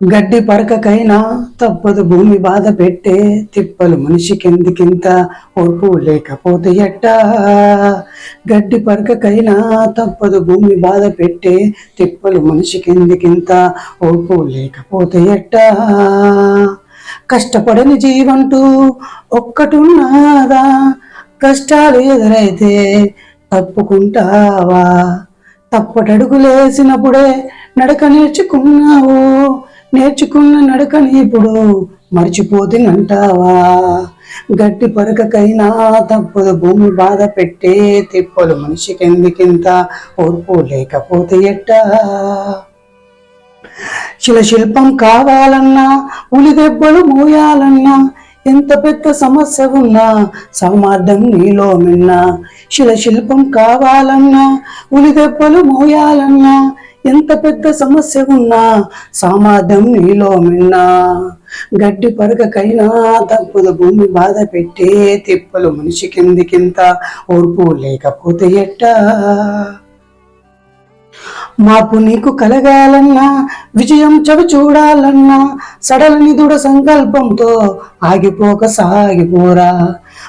గడ్డి పరకకైనా తప్పదు భూమి బాధ పెట్టే తిప్పలు మనిషికెందుకింత ఓర్పు లేకపోతే ఎట్టా? గడ్డి పరకకైనా తప్పదు భూమి బాధ పెట్టే తిప్పలు మనిషికెందుకింత ఓర్పు లేకపోతే ఎట్టా? కష్టపడని జీవంటూ ఒక్కటున్నాదా? కష్టాలు ఎదురైతే తప్పుకుంటావా? తప్పటడుగులేసినప్పుడే నడక నేర్చుకున్నావు. నేర్చుకున్న నడకని ఇప్పుడు మర్చిపోతుందంటావా గట్టి పరకకైనా తప్పదు భూమి బాధ పెట్టే తిప్పలు మనిషికెందుకింత ఓర్పు లేకపోతే ఎట్టా? శిల శిల్పం కావాలన్నా ఉలి దెబ్బలు మోయాలన్నా ఎంత పెద్ద సమస్య ఉన్నా సమార్థం నీలో మిన్నా. శిల శిల్పం కావాలన్నా ఉలి దెబ్బలు మోయాలన్నా ఎంత పెద్ద సమస్య ఉన్నా సామర్థ్యం నీలో మిన్నా. గడ్డి పరకకైనా తప్పుదు భూమి బాధ పెట్టే తిప్పలు మనిషి కిందికింత ఓర్పు లేకపోతే ఎట్టా? మాపు నీకు కలగాలన్నా విజయం చవి చూడాలన్నా సడలని దృఢ సంకల్పంతో ఆగిపోక సాగిపోరా.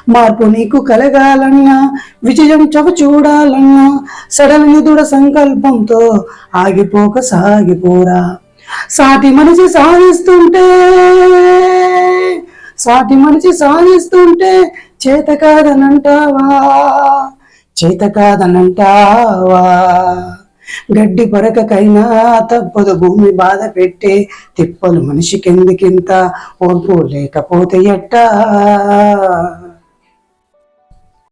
మార్పు నీకు కలగాలన్నా విజయం చవి చూడాలన్నా సడల నిధుడ సంకల్పంతో ఆగిపోక సాగిపోరా. సాటి మనిషి సాధిస్తుంటే సాటి మనిషి సాధిస్తుంటే చేత కాదనంటావా? చేత కాదనంటావా? గడ్డి పరకకైనా తప్పదు భూమి బాధ పెట్టే తిప్పలు మనిషికెందుకింత ఓర్పు లేకపోతే ఎట్టా?